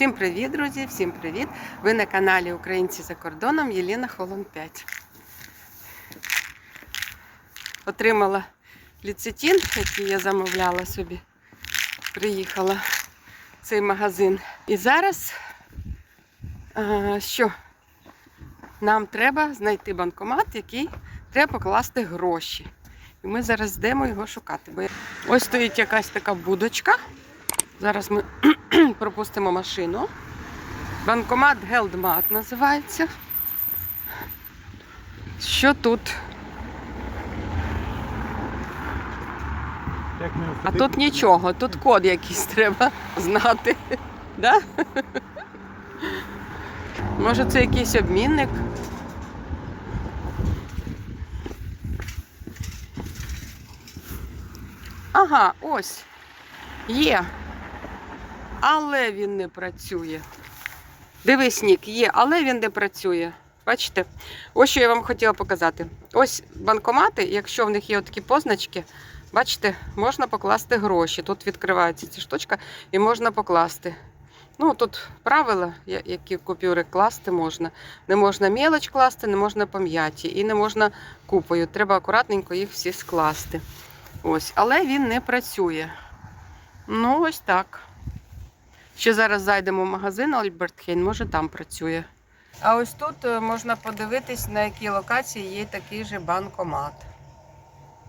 Всім привіт, друзі! Всім привіт! Ви на каналі Українці за кордоном Єліна Холон 5. Отримала ліцетін, який я замовляла собі. Приїхала в цей магазин. І зараз а, що? Нам треба знайти банкомат, який треба покласти гроші. І ми зараз йдемо його шукати. Ось стоїть якась така будочка. Зараз ми пропустимо машину. Банкомат Гелдмат називається. Що тут? А тут нічого, тут код якийсь треба знати. Да? Може це якийсь обмінник? Ага, ось. Є. Але він не працює. Дивись, Нік, є, але він не працює. Бачите? Ось що я вам хотіла показати. Ось банкомати, якщо в них є такі позначки, бачите, можна покласти гроші. Тут відкривається ця штучка і можна покласти. Ну, тут правила, які купюри класти можна. Не можна мелоч класти, не можна пом'яті і не можна купою. Треба акуратненько їх всі скласти. Ось, але він не працює. Ну, ось так. Ще зараз зайдемо в магазин Альберт Хейн, може там працює. А ось тут е, можна подивитись, на якій локації є такий же банкомат.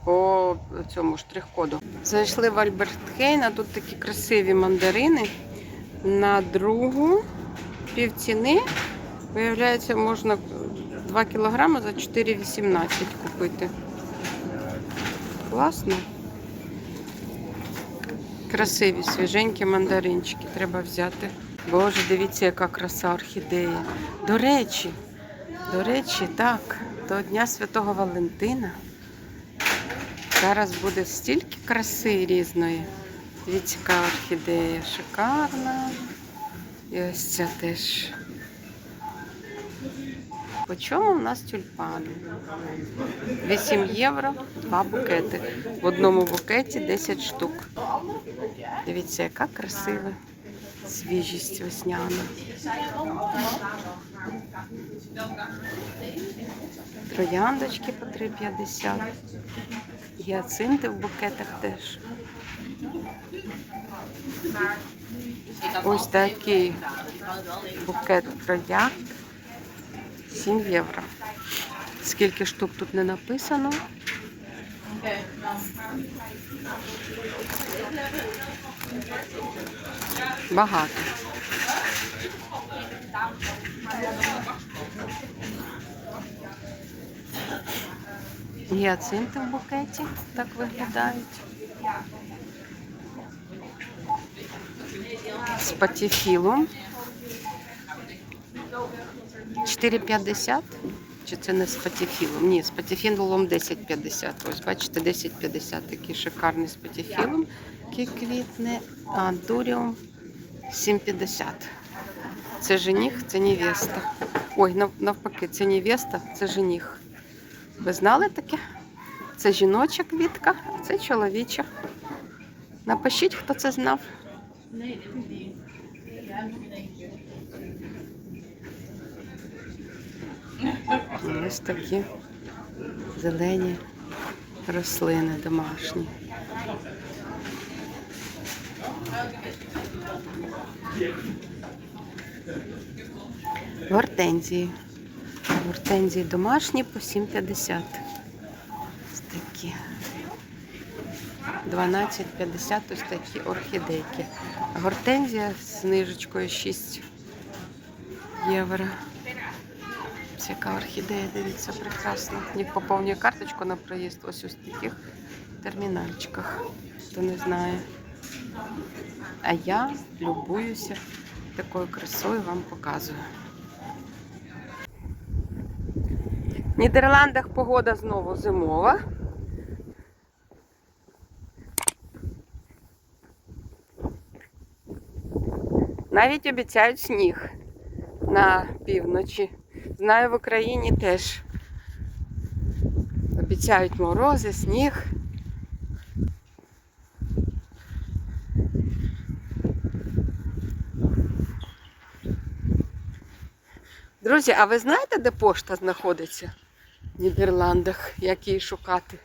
По цьому штрих-коду. Зайшли в Альберт Хейн, а тут такі красиві мандарини. На другу півціни, виявляється, можна 2 кілограми за 4,18 купити. Класно. Красиві, свіженькі мандаринчики треба взяти. Боже, дивіться, яка краса орхідея. До речі, до речі, так, до Дня Святого Валентина. Зараз буде стільки краси різної. Дивіться, яка орхідея шикарна. І ось ця теж. По чому у нас тюльпани? 8 євро, два букети. В одному букеті 10 штук. Дивіться, яка красива свіжість весняна. Трояндочки по 3,50. Гіацинти в букетах теж. Ось такий букет троянд. 7 євро. Скільки штук тут не написано. Багато. Гіацинти в букеті так виглядають. З патіфілом. 4,50. Чи це не з патіфілом? Ні, з патіфілом 10,50. Ось бачите, 10,50 такий шикарний з патіфілом, який квітне, а дуріум 7,50. Це жених, це невеста. Ой, навпаки, це невеста, це жених. Ви знали таке? Це жіноча квітка, а це чоловіча. Напишіть, хто це знав. Ось такі зелені рослини домашні. Гортензії. Гортензії домашні по 7,50. Ось такі. 12,50 ось такі орхідейки. Гортензія з знижечкою 6 євро. Яка орхідея, дивіться, прекрасно. Не поповнює карточку на проїзд ось в таких термінальчиках. Хто не знає. А я любуюся такою красою, вам показую. В Нідерландах погода знову зимова. Навіть обіцяють сніг на півночі. Знаю, в Україні теж обіцяють морози, сніг. Друзі, а ви знаєте, де пошта знаходиться? В Нідерландах, як її шукати?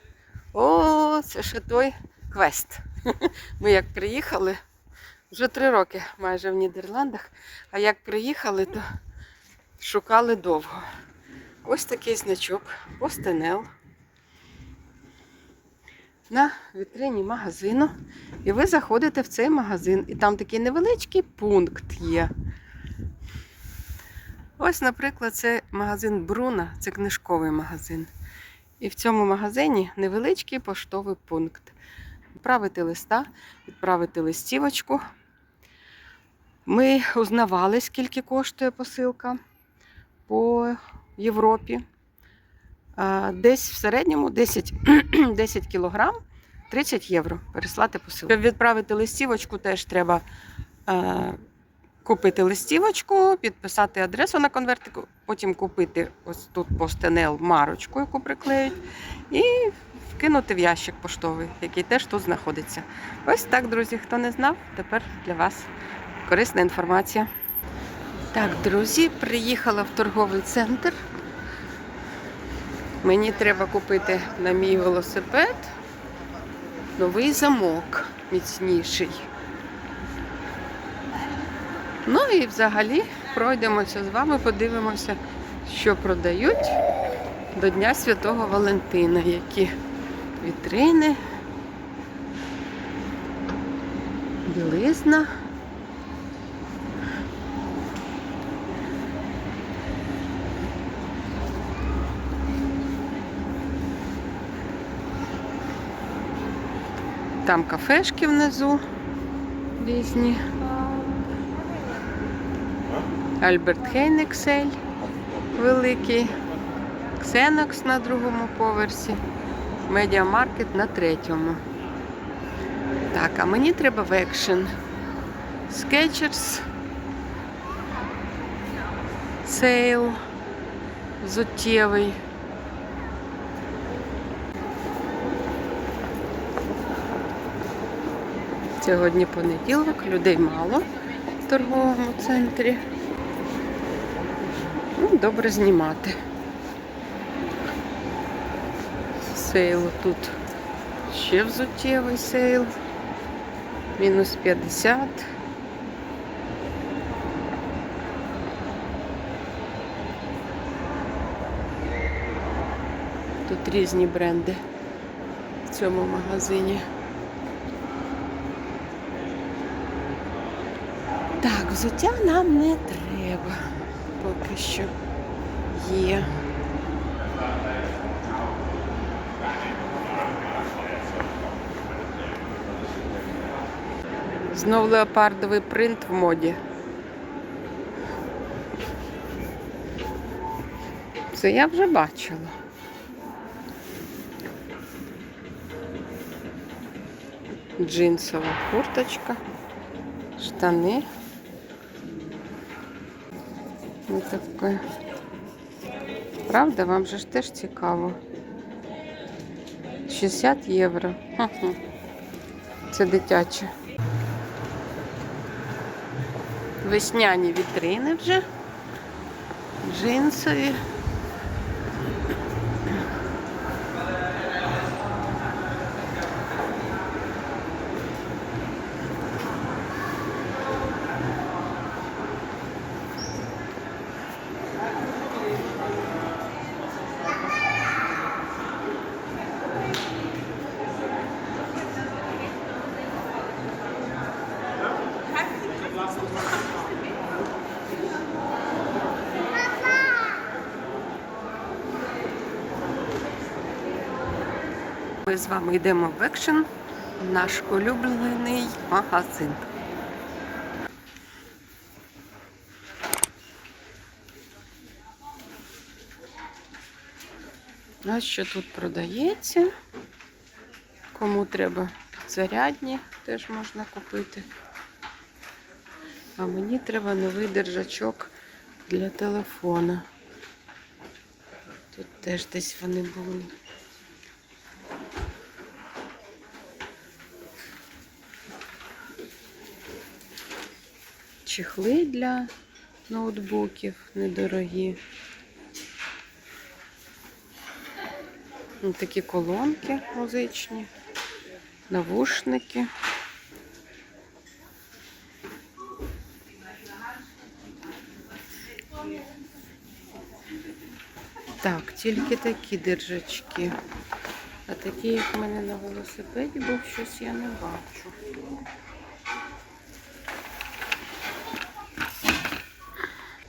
О, це ще той квест. Ми як приїхали, вже три роки майже в Нідерландах, а як приїхали, то шукали довго. Ось такий значок Постенел на вітрині магазину. І ви заходите в цей магазин, і там такий невеличкий пункт є. Ось, наприклад, це магазин Бруна, це книжковий магазин. І в цьому магазині невеличкий поштовий пункт. Відправити листа, відправити листівочку. Ми узнавали, скільки коштує посилка по Європі. Десь в середньому 10, 10 кілограм 30 євро переслати посилку. Щоб відправити листівочку, теж треба е, купити листівочку, підписати адресу на конвертику, потім купити ось тут постенел марочку, яку приклеють, і вкинути в ящик поштовий, який теж тут знаходиться. Ось так, друзі. Хто не знав, тепер для вас корисна інформація. Так, друзі, приїхала в торговий центр. Мені треба купити на мій велосипед новий замок міцніший. Ну і взагалі пройдемося з вами, подивимося, що продають до Дня Святого Валентина, які вітрини, білизна. Там кафешки внизу різні. Альберт Хейн Ексель великий. Ксенокс на другому поверсі. Медіамаркет на третьому. Так, а мені треба в екшен. Скетчерс. Сейл. Зуттєвий. Сьогодні понеділок, людей мало в торговому центрі. Ну, добре знімати. Сейл тут ще взуттєвий сейл. Мінус 50. Тут різні бренди в цьому магазині. Так, взуття нам не треба. Поки що є. Знов леопардовий принт в моді. Це я вже бачила. Джинсова курточка, штани. Таке. Правда, вам же ж теж цікаво. 60 євро. Це дитяче. Весняні вітрини вже. Джинсові. Ми з вами йдемо в екшен, наш улюблений магазин. Ось що тут продається. Кому треба зарядні, теж можна купити. А мені треба новий держачок для телефона. Тут теж десь вони були. Чехли для ноутбуків недорогі. Такі колонки музичні, навушники. Так, тільки такі держачки. А такі, як в мене на велосипеді був, щось я не бачу.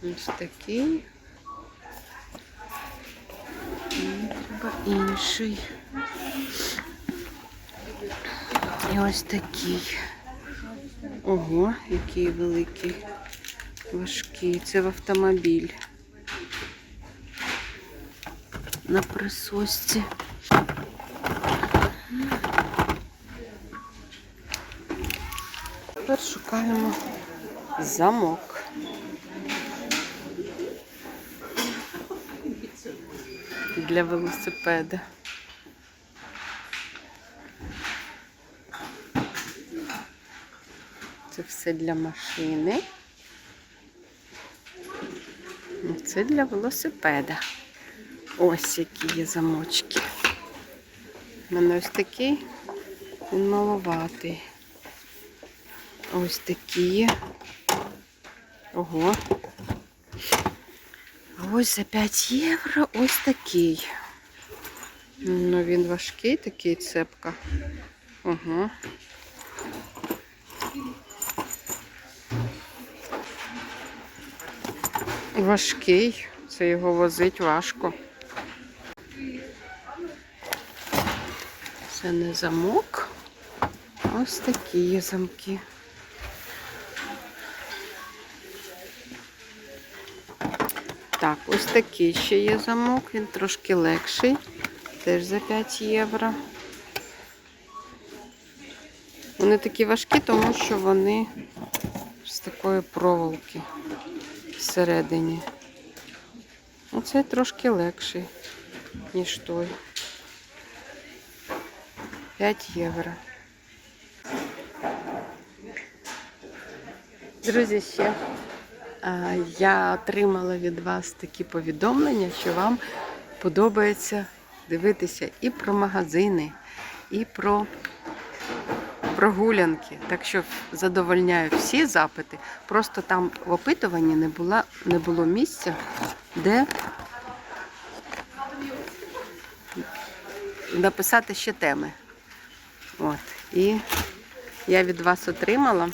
Ось такий. М, Треба інший. І ось такий. Ого, який великий, важкий. Це в автомобіль. На присосці. Тепер шукаємо замок. Для велосипеда. Це все для машини. Ну, Це для велосипеда. Ось які є замочки. У мене ось такий, він маловатий. Ось такі. Ого. Ось за 5 євро ось такий. Ну, він важкий, такий цепка. Ого. Важкий. Це його возить важко. Це не замок. Ось такі замки. Так, ось такий ще є замок, він трошки легший, теж за 5 євро. Вони такі важкі, тому що вони з такої проволоки всередині. Оцей трошки легший, ніж той. 5 євро. Друзі, ще я отримала від вас такі повідомлення, що вам подобається дивитися і про магазини, і про прогулянки. Так що задовольняю всі запити. Просто там в опитуванні не, була, не було місця, де написати ще теми. От. І я від вас отримала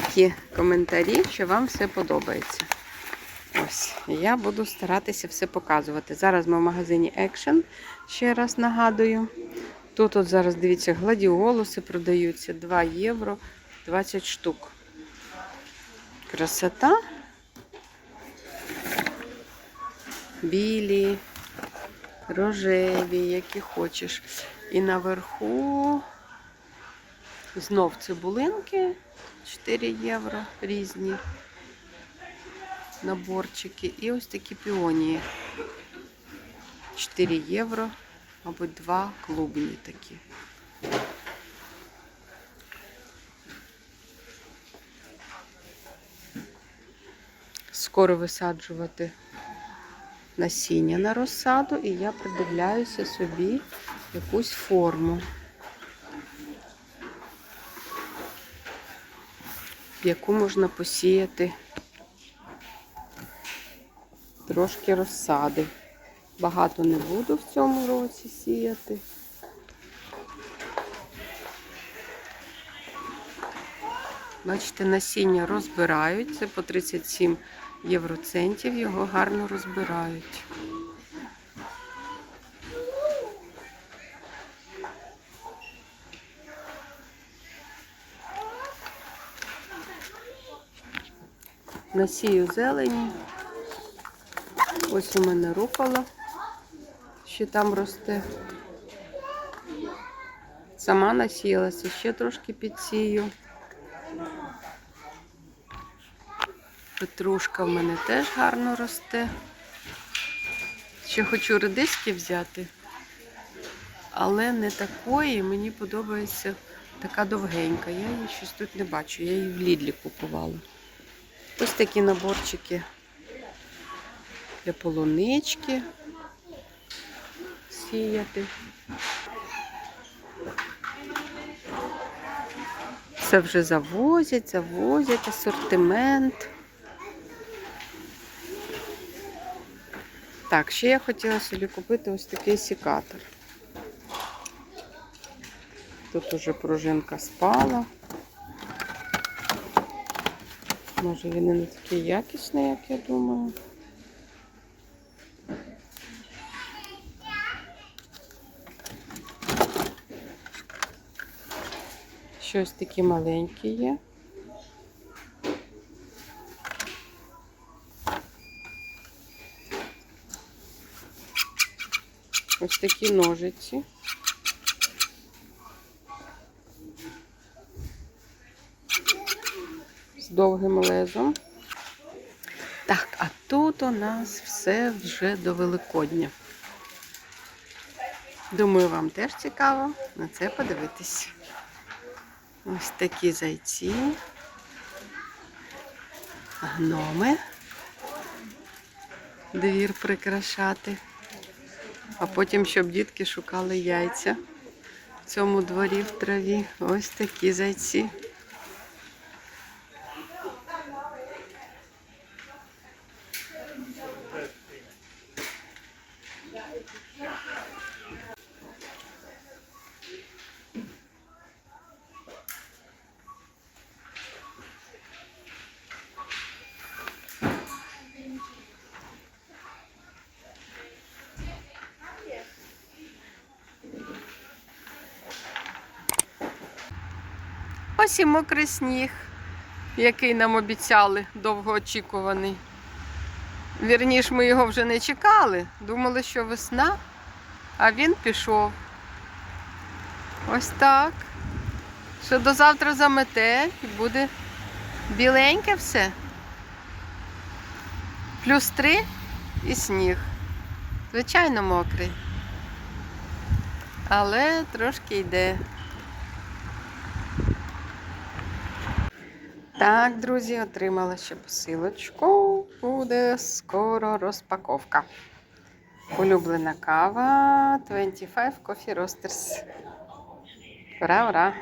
такі коментарі, що вам все подобається. Ось, я буду старатися все показувати. Зараз ми в магазині Action, ще раз нагадую. Тут от зараз, дивіться, гладіолуси продаються 2 євро 20 штук. Красота. Білі, рожеві, які хочеш. І наверху знов цибулинки 4 євро різні наборчики. І ось такі піонії. 4 євро, мабуть, два клубні такі. Скоро висаджувати насіння на розсаду, і я придивляюся собі якусь форму. Яку можна посіяти трошки розсади. Багато не буду в цьому році сіяти. Бачите, насіння розбирають. Це по 37 євроцентів, його гарно розбирають. Насію зелені. Ось у мене рукола, що там росте. Сама насіялася, ще трошки підсію. Петрушка в мене теж гарно росте. Ще хочу редиски взяти, але не такої. Мені подобається така довгенька. Я її щось тут не бачу. Я її в Лідлі купувала. Ось такі наборчики для полунички сіяти. Це вже завозять, завозять асортимент. Так, ще я хотіла собі купити ось такий секатор. Тут уже пружинка спала. Може він і не такий якісний, як я думаю. Щось такі маленькі є. Ось такі ножиці. Довгим лезом. Так, а тут у нас все вже до Великодня. Думаю, вам теж цікаво на це подивитись. Ось такі зайці, гноми, двір прикрашати, а потім, щоб дітки шукали яйця в цьому дворі в траві. Ось такі зайці. Ось і мокрий сніг, який нам обіцяли, довгоочікуваний. Вірніш, ми його вже не чекали. Думали, що весна, а він пішов. Ось так. Що до завтра замете і буде біленьке все. Плюс три і сніг. Звичайно, мокрий. Але трошки йде. Так, друзі, отримала ще посилочку. Буде скоро розпаковка. Улюблена кава 25 Coffee Roasters. Ура, ура!